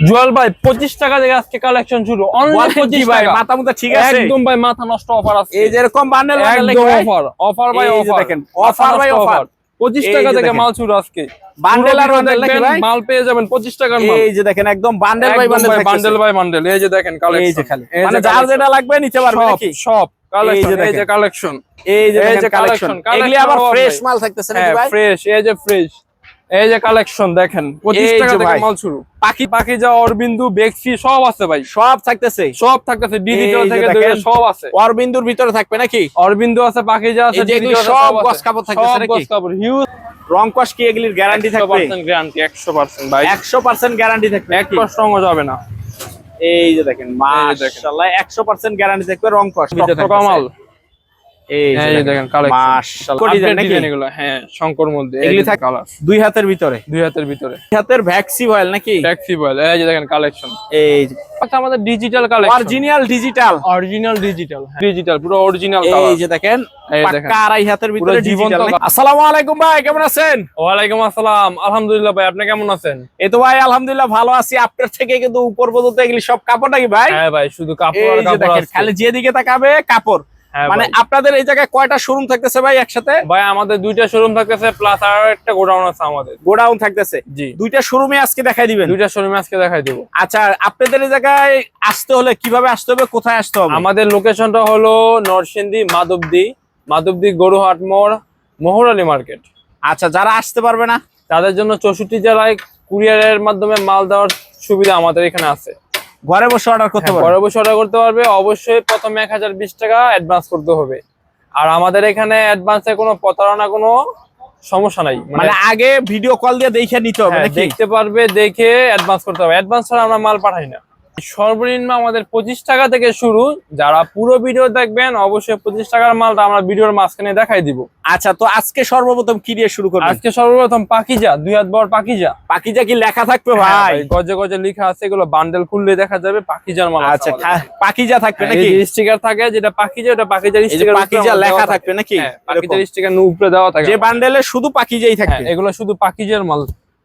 জুয়েল ভাই পঁচিশ টাকা থেকে আজকে কালেকশন শুরু অনলি ভাই মাথা মুথা ঠিক আছে একদম ভাই মাথা নষ্ট অফার আছে এই যে এরকম বান্ডেল একদম অফার অফার ভাই অফার দেখেন, offer ভাই offer। পঁচিশ টাকা থেকে মাল শুরু আজকে বান্ডেল আর বান্ডেল মাল পেয়ে যাবেন পঁচিশ টাকার মাল এই যে দেখেন একদম bundle by bundle bundle by bundle এই যে দেখেন এই যে খালি মানে যার যেটা লাগবে নিতে পারবে সব নাকি সব কালেকশন এই যে কালেকশন এই যে কালেকশন এগুলি আবার ফ্রেশ মাল থাকতেছে নাকি হ্যাঁ ভাই ফ্রেশ এই যে ফ্রেশ এই যে কালেকশন দেখেন পঁচিশ টাকা থেকে মাল শুরু। পাখি পাখি যা অরবিন্দু বেক্সি সব আছে ভাই। সব থাকতেছে। সব থাকতেছে ডিজিটাল থেকে সব আছে। অরবিন্দুর ভিতরে থাকবে নাকি? অরবিন্দু আছে পাখি যা আছে সব। গস কাপড় থাকতেছে নাকি? গস কাপড় হিউজ রং কস কি এগুলির গ্যারান্টি থাকবে? 100% গ্যারান্টি 100% ভাই। একশো পার্সেন্ট গ্যারান্টি থাকবে এক যাবে না। এই যে দেখেন মাশাআল্লাহ একশো পার্সেন্ট গ্যারান্টি থাকবে রং কস। কামাল। এই এই দেখেন কালেকশন মাশাআল্লাহ ডিজাইন নাকি এগুলো। হ্যাঁ শঙ্কর মধ্যে এগুলি এগুলি থাকে- কালার দুই হাতের ভিতরে। দুই হাতের ভিতরে। দুই হাতের ভ্যাক্সি অয়েল নাকি? ট্যাক্সি বয়েল এই যে দেখেন কালেকশন এই আচ্ছা আমাদের digital collection original digital original digital digital পুরো অরিজিনাল এই যে দেখেন পাক্কা আড়াই হাতের ভিতরে জীবন্ত আসসালামু আলাইকুম ভাই কেমন আছেন? ওয়ালাইকুম আসসালাম। আলহামদুলিল্লাহ ভাই আপনি কেমন আছেন? এই তো ভাই আলহামদুলিল্লাহ ভালো আছি। আপনার থেকে কিন্তু উপর পর্যন্ত এগুলি সব কাপড় নাকি ভাই? হ্যাঁ ভাই শুধু কাপড় আর কাপড় খালি যেদিকে তাকাবে কাপড়। মানে আপনাদের এই জায়গায় কয়টা শোরুম থাকতেছে ভাই একসাথে? ভাই আমাদের দুইটা শোরুম থাকতেছে প্লাস আর একটা গোডাউন আছে আমাদের। গোডাউন থাকতেছে। জি। দুইটা শোরুমে আজকে দেখাই দিবেন? দুইটা শোরুমে আজকে দেখাই দেবো। আচ্ছা আপনাদের এই জায়গায় আসতে হলে কীভাবে আসতে হবে কোথায় আসতে হবে? আমাদের লোকেশনটা হলো নরসিংদী মাধবদী মাধবদী গরুহাট মোড় মোহরালী মার্কেট আচ্ছা যারা আসতে পারবে না? তাদের জন্য চৌষট্টি জেলায় কুরিয়ারের মাধ্যমে মাল দেওয়ার সুবিধা আমাদের এখানে আছে। ঘরে বসে অর্ডার করতে হ্যাঁ, পারবে? ঘরে বসে অর্ডার করতে পারবে। অবশ্যই প্রথমে এক হাজার বিশ টাকা অ্যাডভান্স করতে হবে। আর আমাদের এখানে অ্যাডভান্সে কোনো প্রতারণা কোনো সমস্যা নাই। মানে মানে আগে ভিডিও কল দিয়ে দেখে নিতে হবে হ্যাঁ, দেখতে পারবে দেখে অ্যাডভান্স করতে হবে। অ্যাডভান্স ছাড়া আমরা মাল পাঠাই না। সর্বনিম্ন আমাদের পঁচিশ টাকা থেকে শুরু। যারা পুরো ভিডিও দেখবেন অবশ্যই পঁচিশ টাকার মালটা আমরা ভিডিওর মাঝখানে দেখাই দিব। আচ্ছা তো আজকে সর্বপ্রথম কি দিয়ে শুরু করবেন? আজকে সর্বপ্রথম পাকিজা দুই হাত বড় পাকিজা। পাকিজা কি লেখা থাকবে হ্যাঁ ভাই? গজে গজে লেখা আছে এগুলো বান্ডেল খুললে দেখা যাবে পাকিজার মাল আচ্ছা আমাদের। পাকিজা থাকবে হ্যাঁ, নাকি? স্টিকার থাকে যেটা পাকিজা ওটা পাকিজার স্টিকার পাকিজা লেখা থাকবে নাকি? হ্যাঁ, পাকিজার স্টিকার উপরে দেওয়া থাকে। যে বান্ডেলে শুধু পাকিজাই থাকে এগুলো শুধু পাকিজার মাল।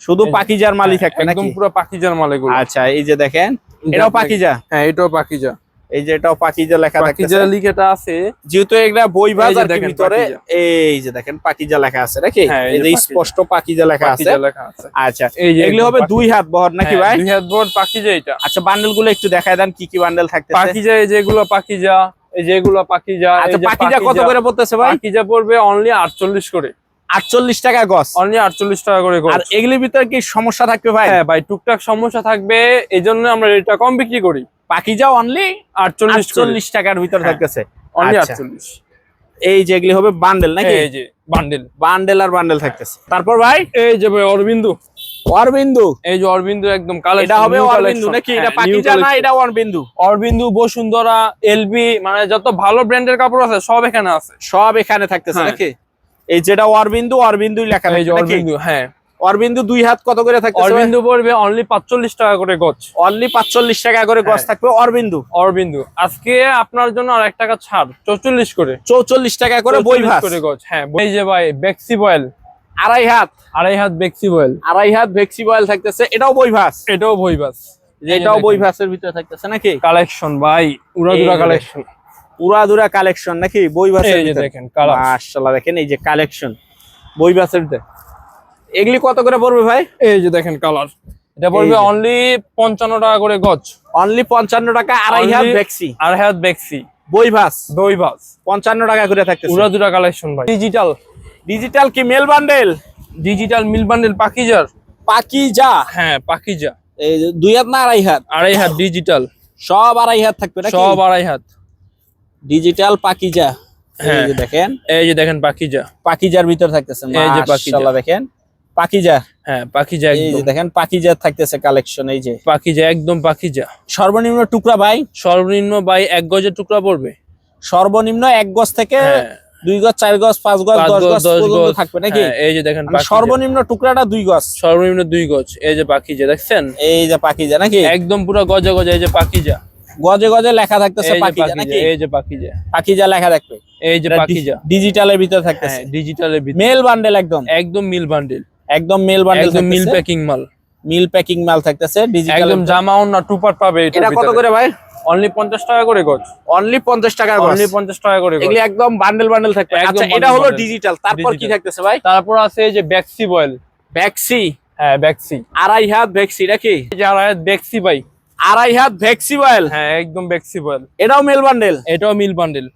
শুধু পাকিজার মালই হ্যাঁ, থাকবে নাকি? একদম পুরো পাকিজার মাল এগুলো আচ্ছা এই যে দেখেন এটাও পাকিজা? হ্যাঁ এটাও পাকিজা। এই যে এটাও পাকিজা লেখা থাকতেছে। পাকিজার লিখেটা আছে। যেহেতু এটা বই বাজার দেখেন ভিতরে এই যে দেখেন পাকিজা লেখা আছে নাকি? হ্যাঁ, এই যে স্পষ্ট পাকিজা লেখা আছে। পাকিজা লেখা আছে। আচ্ছা এই যে এগুলো হবে দুই হাত বহর নাকি হ্যাঁ, ভাই? দুই হাত বহর পাকিজা এটা। আচ্ছা বান্ডেলগুলো একটু দেখায় দেন কি কি বান্ডেল থাকতেছে। পাকিজা এই যেগুলো পাকিজা এই যেগুলো পাকিজা আচ্ছা পাকিজা কত করে পড়তেছে ভাই? পাকিজা পড়বে অনলি 48 করে। আটচল্লিশ টাকা গছ অনলি 48 টাকা করে। আর এগুলির ভিতরে কি সমস্যা থাকবে ভাই? হ্যাঁ ভাই টুকটাক সমস্যা থাকবে এই জন্য আমরা রেটটা কম বিক্রি করি। পাকিজা অনলি 48 আটচল্লিশ টাকার ভিতরে হ্যাঁ, থাকতেছে। অনলি আচ্ছা। 48 এই যে এগুলি হবে বান্ডেল নাকি? এই যে বান্ডেল বান্ডেল আর বান্ডেল থাকতেছে। তারপর ভাই? এই যে ভাই অরবিন্দু। অরবিন্দু। এই যে অরবিন্দু একদম কালেকশন এটা হবে অরবিন্দু নাকি? এটা পাকিজা না এটা অরবিন্দু? অরবিন্দু বসুন্ধরা এলবি মানে যত ভালো ব্র্যান্ডের কাপড় আছে সব এখানে আছে। সব এখানে থাকতেছে হ্যাঁ। নাকি? এই যেটা অরবিন্দু অরবিন্দুই লেখা থাকবে নাকি? অরবিন্দু হ্যাঁ। অরবিন্দু দুই হাত কত করে থাকতেছে অরবিন্দু পড়বে অনলি 45 টাকা করে গজ অনলি পাঁচচল্লিশ টাকা করে গছ হ্যাঁ। থাকবে অরবিন্দু। অরবিন্দু। আজকে আপনার জন্য আর এক টাকা ছাড় 44 করে। চৌচল্লিশ টাকা করে বই 44 ভাস। করে গজ হ্যাঁ। বই যে ভাই বেক্সি বয়েল আড়াই হাত। আড়াই হাত বেক্সি বয়েল আড়াই হাত ভেক্সি বয়েল থাকতেছে এটাও বই ভাস। এটাও বইবাস এটাও বই ভাসের ভিতরে থাকতেছে নাকি? কালেকশন ভাই উড়া এই কালেকশন দুরা কালেকশন নাকি? বই ভিতরে দেখেন কালার মাশাআল্লাহ দেখেন এই যে কালেকশন বই ভাসের এগুলি কত করে পড়বে ভাই? এই যে দেখেন কালার এটা পড়বে অনলি 55 টাকা করে গজ। অনলি পঞ্চান্ন টাকা আড়াই হাত ভেক্সি। আর হাত বেক্সি বই ভাস দইবাস পঞ্চান্ন টাকা করে থাকতেছে। উড়া দুরা কালেকশন ভাই। ডিজিটাল ডিজিটাল কি mail bundle digital mill bundle পাকিজার। Pakiza. হ্যাঁ পাকিজা। এই যে দুই হাত না আড়াই হাত? আড়াই হাত ডিজিটাল সব আড়াই হাত থাকবে সব আড়াই হাত। ডিজিটাল পাকিজা এই হ্যাঁ। যে দেখেন। এই যে দেখেন পাকিজা পাকিজার ভিতর থাকতেছে এই যে পাকিজা। মাশাআল্লাহ দেখেন। পাকিজা হ্যাঁ পাকিজা এই যে দেখেন পাকিজা থাকতেছে কালেকশন এই যে। পাকিজা একদম পাকিজা সর্বনিম্ন টুকরা ভাই? সর্বনিম্ন বাই এক গজের টুকরা পড়বে। সর্বনিম্ন এক গজ থেকে হ্যাঁ। দুই গজ চার গজ পাঁচ গজ দশ গজ, পর্যন্ত। থাকবে নাকি? হ্যাঁ, এই যে দেখেন মানে সর্বনিম্ন টুকরাটা দুই গজ। সর্বনিম্ন দুই গজ। এই যে পাকিজা দেখছেন? এই যে পাকিজা নাকি? একদম পুরো গজে গজে এই যে পাকিজা গজে গজে লেখা থাকতেছে এই যে পাকিজা পাকিজা নাকি? এই যে পাকিজা পাকিজা লেখা থাকবে। এই যে পাকিজা ডিজিটালের ভিতরে থাকতেছে। হ্যাঁ ডিজিটালের ভিতরে। মেল বান্ডেল একদম। একদম মিল বান্ডেল একদম মেল বান্ডেল একদম মিল প্যাকিং মাল। মিল প্যাকিং মাল থাকতেছে ডিজিটাল একদম জামা অন্য টুপার পাবে এটা কত করে ভাই? অনলি পঞ্চাশ টাকা করে গজ। অনলি পঞ্চাশ টাকার অনলি পঞ্চাশ টাকা করে গজ। এগুলি একদম বান্ডেল বান্ডেল থাকবে। একদম আচ্ছা এটা হলো ডিজিটাল তারপর কি থাকতেছে ভাই? তারপর আছে এই যে ব্যাক্সি বয়েল ভ্যাক্সি হ্যাঁ ব্যাক্সি আড়াই হাত ভ্যাক্সি নাকি? এই যে আর ব্যাক্সি ভাই। আড়াই হাত ভ্যাক্সি বয়েল? হ্যাঁ একদম ব্যাক্সি বয়েল। এটাও মেল বান্ডেল এটাও মিল বান্ডেল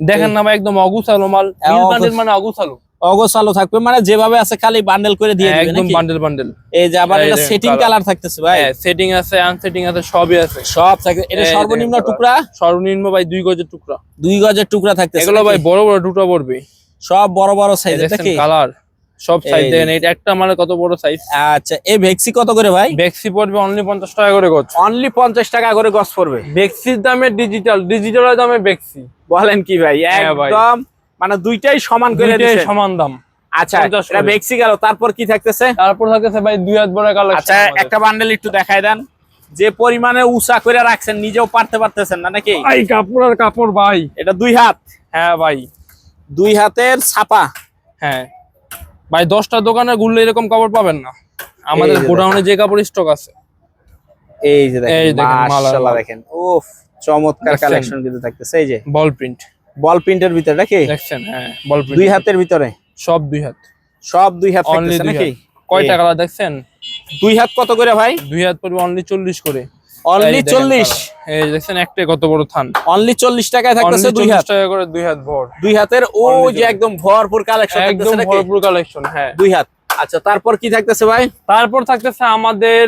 দেখেন না ভাই একদম অগুসালো মাল। মিল বান্ডেল মানে অগুসালো অগোছালো থাকবে মানে যেভাবে আছে খালি বান্ডেল করে দিয়ে দিবে একদম বান্ডেল বান্ডেল এই যে আবার এটা সেটিং কালার থাকতেছে ভাই। হ্যাঁ সেটিং আছে আনসেটিং আছে সবই আছে। সব থাকে। এটা সর্বনিম্ন টুকরা? সর্বনিম্ন ভাই দুই গজের টুকরা। দুই গজের টুকরা থাকতেছে এগুলো ভাই বড় বড় টুকরা পড়বে। সব বড় বড় সাইজ নাকি? কালার সব সাইজ দেখেন এটা একটা মানে কত বড় সাইজ আচ্ছা এই ভেক্সি কত করে ভাই? বেক্সি পড়বে অনলি পঞ্চাশ টাকা করে গজ। অনলি পঞ্চাশ টাকা করে গজ পড়বে। বেক্সির দামে ডিজিটাল ডিজিটালের দামে বেক্সি বলেন কি ভাই হ্যাঁ ভাই। একদম মানে দুইটাই সমান করে দিয়েছে সমান দাম। আচ্ছা 50 এটা ভেক্সি গেল তারপর কি থাকতেছে? তারপর থাকতেছে ভাই দুই হাত বড় আচ্ছা একটা বান্ডেল একটু দেন। যে পরিমাণে উঁচা করে রাখছেন নিজেও পারতে পারতেছেন না নাকি? ভাই কাপড় আর কাপড় ভাই। এটা দুই হাত। হ্যাঁ ভাই। দুই হাতের ছাপা। হ্যাঁ। ভাই দশটা দোকানে ঘুরলে এরকম কাপড় পাবেন না। আমাদের গোডাউনে যে কাপড় স্টক আছে। এই যে দেখেন মাশাআল্লাহ দেখেন। উফ চমৎকার কালেকশন কিন্তু থাকতেছে। এই যে বল প্রিন্ট বল প্রিন্টের ভিতরে নাকি? দেখছেন হ্যাঁ বল প্রিন্ট দুই হাতের ভিতরে? সব দুই হাত। সব দুই হাত থাকতেছে নাকি? এই, কালার দেখছেন? দুই হাত কত করে ভাই? দুই হাত পড়বে অনলি চল্লিশ করে। অনলি এই দেখেন একটাই কত বড় থান। অনলি চল্লিশ টাকায় থাকতেছে দুই 40 হাত। টাকা করে দুই হাত ভর। দুই হাতের ও যে একদম ভরপুর কালেকশন একদম ভরপুর কালেকশন হ্যাঁ। দুই হাত। আচ্ছা তারপর কি থাকতেছে ভাই? তারপর থাকতেছে আমাদের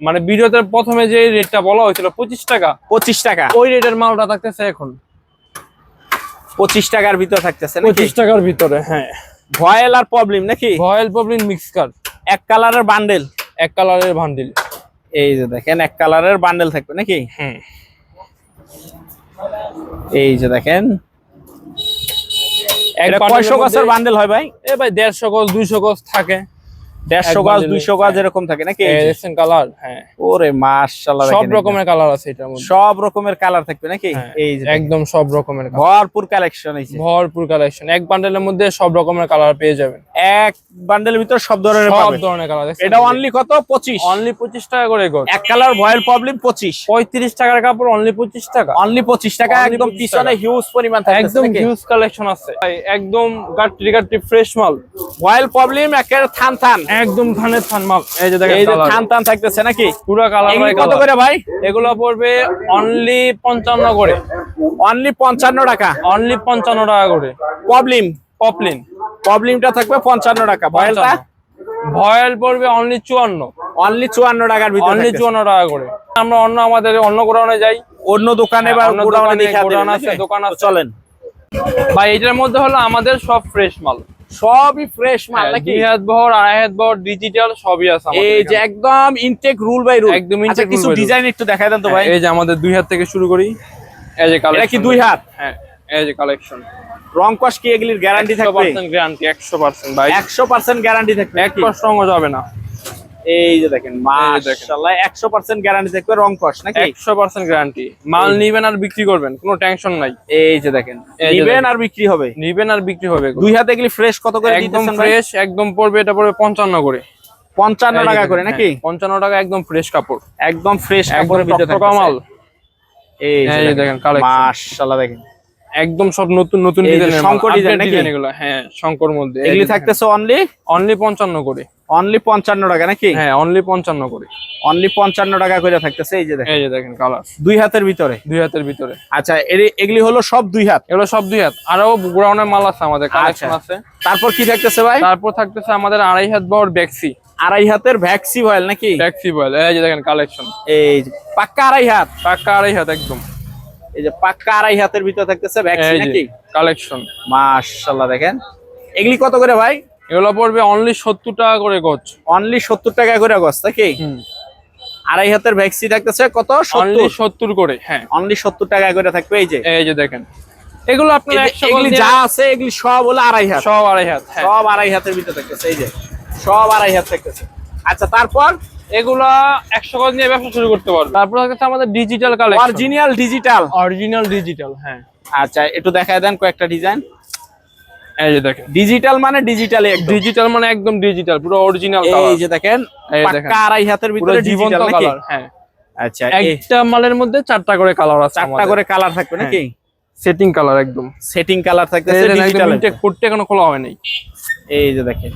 মানে ভিডিওতে প্রথমে যে রেটটা বলা হয়েছিল পঁচিশ টাকা। পঁচিশ টাকা। ওই রেটের মালটা থাকতেছে এখন। পঁচিশ টাকার ভিতর থাকতেছে নাকি? পঁচিশ টাকার ভিতরে হ্যাঁ। ভয়েল আর প্রবলেম নাকি? ভয়েল প্রবলেম মিক্স কার এক কালারের বান্ডেল এক কালারের ভান্ডিল এই যে দেখেন এক কালারের বান্ডেল থাকবে নাকি? হ্যাঁ এই যে দেখেন। কয়শো গাছের বান্ডেল হয় ভাই? এ ভাই দেড়শো গজ দুইশো গজ থাকে। দেড়শো গাছ দুইশো গাছ হ্যাঁ। এরকম থাকে নাকি? কালার? হ্যাঁ। ওরে মাশাআল্লাহ সব রকমের কালার আছে এটার মধ্যে। সব রকমের কালার থাকবে নাকি? হ্যাঁ, এই একদম সব রকমের। ভরপুর কালেকশন ভরপুর কালেকশন। এক বান্ডেলের মধ্যে সব রকমের কালার পেয়ে যাবেন। এক বান্ডেলের ভিতর সব ধরনের সব ধরনের কালার এটা অনলি কত? পঁচিশ। অনলি পঁচিশ টাকা করে এক কালার ভয়েল প্রবলেম পঁচিশ। পঁয়ত্রিশ টাকার কাপড় অনলি পঁচিশ টাকা। অনলি পঁচিশ টাকা একদম 25 পিছনে হিউজ পরিমাণ থাকতেছে একদম হিউজ কালেকশন আছে। একদম গাট্টি গাট্টি ফ্রেশ মাল। ভয়েল প্রবলেম একের থান থান। একদম ধানের থান মাল। এই যে দেখেন এই যে থান থান থাকতেছে নাকি? পুরো কালার এগুলি কত করে ভাই? এগুলো পড়বে অনলি পঞ্চান্ন করে। অনলি পঞ্চান্ন টাকা? অনলি পঞ্চান্ন টাকা করে। প্রবলেম পপলিন প্রবলেমটা থাকবে পঞ্চান্ন টাকা। ভয়েলটা? ভয়েল পড়বে অনলি চুয়ান্ন। অনলি চুয়ান্ন টাকার ভিতরে অনলি থাকতেছে। চুয়ান্ন টাকা করে। আমরা অন্য আমাদের অন্য গোডাউনে যাই। অন্য দোকানে বা হ্যাঁ, অন্য গোডাউনে দোকানে দেখা গোডাউন আছে, দোকান আছে। চলেন। ভাই এটার মধ্যে হলো আমাদের সব ফ্রেশ মাল। সবই ফ্রেশ মাল হ্যাঁ, নাকি? দুই হাত বহর আড়াই হাত বহর ডিজিটাল সবই আছে এই যে একদম ইনটেক রুল বাই রুল একদম ইনটেক কিছু by rule। ডিজাইন একটু দেখাই দেন তো ভাই। এই যে আমাদের দুই হাত থেকে শুরু করি। এই যে এটা কালেকশন কি দুই হাত? হ্যাঁ এই যে কালেকশন রং কস কি এগুলির গ্যারান্টি থাকবে? পার্সেন্ট গ্যারান্টি একশো পার্সেন্ট ভাই। একশো পার্সেন্ট গ্যারান্টি থাকবে এক নাকি? পার্সেন্ট যাবে না। এই যে দেখেন মাশাআল্লাহ একশো পার্সেন্ট গ্যারান্টি থাকবে রং কস নাকি? একশো পার্সেন্ট গ্যারান্টি মাল নিবেন আর বিক্রি করবেন কোনো টেনশন নাই। এই যে দেখেন নিবেন আর বিক্রি হবে। নিবেন আর বিক্রি হবে দুই হাতে এগুলি ফ্রেশ কত করে একদম ফ্রেশ একদম পড়বে এটা পড়বে পঞ্চান্ন করে। পঞ্চান্ন টাকা করে নাকি? হ্যাঁ, পঞ্চান্ন টাকা একদম ফ্রেশ কাপড়। একদম ফ্রেশ কাপড়ের ভিতরে মাল। এই দেখেন। মাশাআল্লাহ দেখেন। একদম সব নতুন নতুন ডিজাইনের শঙ্কর? ডিজাইন এগুলো হ্যাঁ শঙ্কর মধ্যে এগুলি থাকতেছে অনলি অনলি পঞ্চান্ন করে। অনলি পঞ্চান্ন টাকা নাকি? হ্যাঁ অনলি পঞ্চান্ন করে। অনলি পঞ্চান্ন টাকা করে থাকতেছে এই যে দেখেন। এই যে দেখেন কালার দুই হাতের ভিতরে? দুই হাতের ভিতরে। আচ্ছা এগুলি হলো সব দুই হাত? এগুলো সব দুই হাত। আরও গোড়াউনের মাল আছে আমাদের কালেকশন আচ্ছা। আছে। তারপর কি থাকতেছে ভাই? তারপর থাকতেছে আমাদের আড়াই হাত বড় ব্যাক্সি আড়াই হাতের ভ্যাক্সি ভয়েল নাকি? ভ্যাক্সি বল এই যে দেখেন কালেকশন এই যে পাক্কা আড়াই হাত? পাক্কা আড়াই হাত একদম। এই যে পাক্কা আড়াই হাতের ভিতরে থাকতেছে ভ্যাক্সি নাকি? কালেকশন মাশাআল্লাহ দেখেন। এগুলি কত করে ভাই? এগুলো পড়বে অনলি সত্তর টাকা করে গজ। অনলি সত্তর টাকা করে গছ নাকি? আড়াই হাতের ভ্যাক্সি থাকতেছে কত? অনলি সত্তর করে হ্যাঁ। অনলি সত্তর টাকা করে থাকবে এই যে। এই যে দেখেন। এগুলো আপনার যে একশো এগুলি যা আছে এগুলি সব হলো আড়াই হাত। সব আড়াই হাত হ্যাঁ। সব আড়াই হাতের ভিতরে থাকতেছে এই যে। সব আড়াই হাত থাকতেছে। আচ্ছা তারপর? এগুলা একশো গজ নিয়ে ব্যবসা শুরু করতে পারবে। তারপর হচ্ছে আমাদের digital collection original digital original digital হ্যাঁ। আচ্ছা একটু দেখায় দেন কয়েকটা ডিজাইন এই যে দেখেন। ডিজিটাল মানে ডিজিটাল একদম। ডিজিটাল মানে একদম ডিজিটাল পুরো অরিজিনাল এই যে দেখেন এই দেখেন। পাক্কা আড়াই হাতের ভিতরে জীবন্ত কালার হ্যাঁ। আচ্ছা একটা মালের মধ্যে চারটা করে কালার আছে চারটা করে কালার থাকবে হ্যাঁ। নাকি? সেটিং কালার একদম। সেটিং কালার এই ডিজিটাল ইনটেক করতে এখনও খোলা হয় নাই। এই যে দেখেন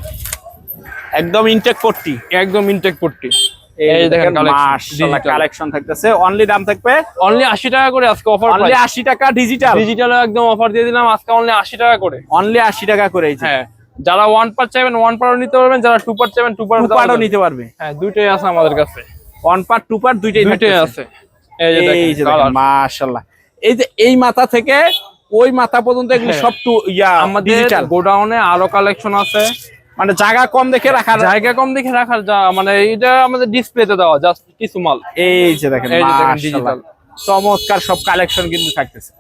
একদম ইনটেক পট্টি। একদম ইনটেক পট্টি। এই দেখেন মাশাআল্লাহ কালেকশন থাকতেছে। অনলি দাম থাকবে অনলি আশি টাকা করে আজকে অফার অনলি 80 টাকা ডিজিটাল ডিজিটালে একদম অফার দিয়ে দিলাম আজকে অনলি আশি টাকা করে। অনলি 80 টাকা করে এই হ্যাঁ যারা ওয়ান পার চাইবেন ওয়ান পারও নিতে পারবেন যারা টু পার চাইবেন টু নিতে পারবে। হ্যাঁ দুইটাই আছে আমাদের কাছে। ওয়ান টু দুইটাই দুইটাই আছে। এই যে এই দেখেন দেখেন মাশাআল্লাহ। এই যে এই মাথা থেকে ওই মাথা পর্যন্ত এগুলো হ্যাঁ। সব টু ইয়া আমাদের গোডাউনে আরও কালেকশন আছে। মানে জায়গা কম দেখে রাখার জায়গা কম দেখে রাখার যা মানে এটা আমাদের ডিসপ্লেতে দেওয়া জাস্ট কিছু মাল। এই যে দেখেন চমৎকার সব কালেকশন কিন্তু থাকতেছে।